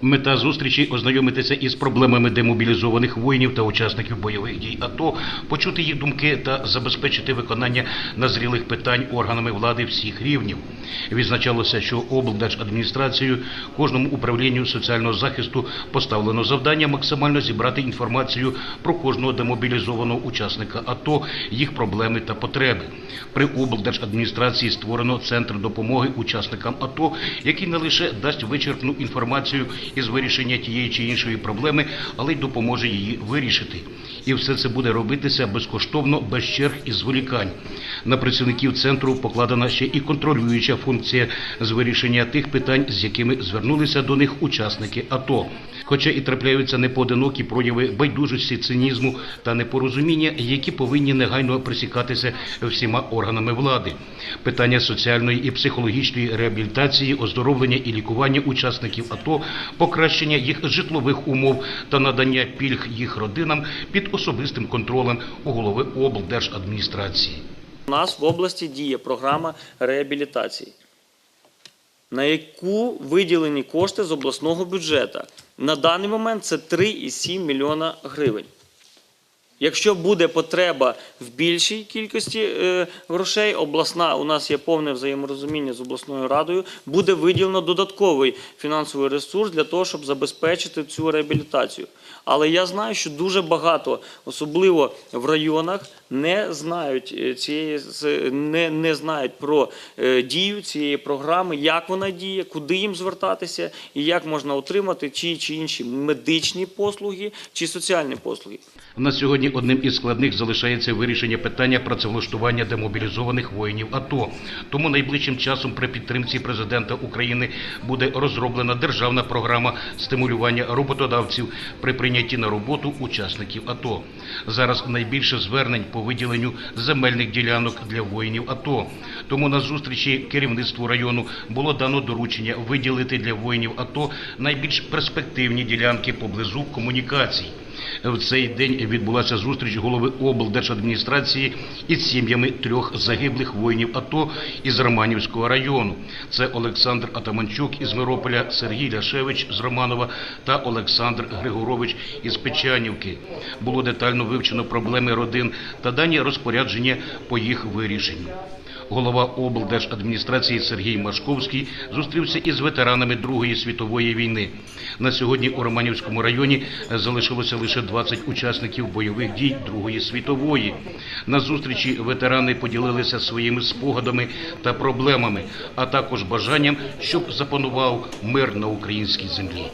Мета зустрічі ознайомитися із проблемами демобілізованих воїнів та учасників бойових дій АТО, почути їх думки та забезпечити виконання назрілих питань органами влади всіх рівнів. Відзначалося, що облдержадміністрацією кожному управлінню соціального захисту поставлено завдання максимально зібрати інформацію про кожного демобілізованого учасника АТО, їх проблеми та потреби. При облдержадміністрації створено центр допомоги учасникам АТО, який не лише дасть вичерпну інформацію із вирішення тієї чи іншої проблеми, але й допоможе її вирішити. І все це буде робитися безкоштовно, без черг і зволікань. На працівників центру покладена ще і контролююча функція з вирішення тих питань, з якими звернулися до них учасники АТО. Хоча і трапляються непоодинокі прояви байдужості, цинізму та непорозуміння, які повинні негайно присікатися всіма органами влади. Питання соціальної і психологічної реабілітації, оздоровлення і лікування учасників АТО, покращення їх житлових умов та надання пільг їх родинам під особистим контролем у голови облдержадміністрації. У нас в області діє програма реабілітації, на яку виділені кошти з обласного бюджету. На даний момент це 3,7 мільйона гривень. Якщо буде потреба в більшій кількості е, грошей, обласна у нас є повне взаєморозуміння з обласною радою, буде виділено додатковий фінансовий ресурс для того, щоб забезпечити цю реабілітацію. Але я знаю, що дуже багато, особливо в районах, не знають е, цієї не, не знають про е, дію цієї програми, як вона діє, куди їм звертатися і як можна отримати ті чи інші медичні послуги чи соціальні послуги. На сьогодні одним із складних залишається вирішення питання працевлаштування демобілізованих воїнів АТО. Тому найближчим часом при підтримці президента України буде розроблена державна програма стимулювання роботодавців при прийнятті на роботу учасників АТО. Зараз найбільше звернень по виділенню земельних ділянок для воїнів АТО. Тому на зустрічі керівництву району було дано доручення виділити для воїнів АТО найбільш перспективні ділянки поблизу комунікацій. В цей день відбулася зустріч голови облдержадміністрації із сім'ями трьох загиблих воїнів АТО із Романівського району. Це Олександр Атаманчук із Мирополя, Сергій Ляшевич з Романова та Олександр Григорович із Печанівки. Було детально вивчено проблеми родин та дані розпорядження по їх вирішенню. Голова облдержадміністрації Сергій Машковський зустрівся із ветеранами Другої світової війни. На сьогодні у Романівському районі залишилося лише 20 учасників бойових дій Другої світової. На зустрічі ветерани поділилися своїми спогадами та проблемами, а також бажанням, щоб запанував мир на українській землі.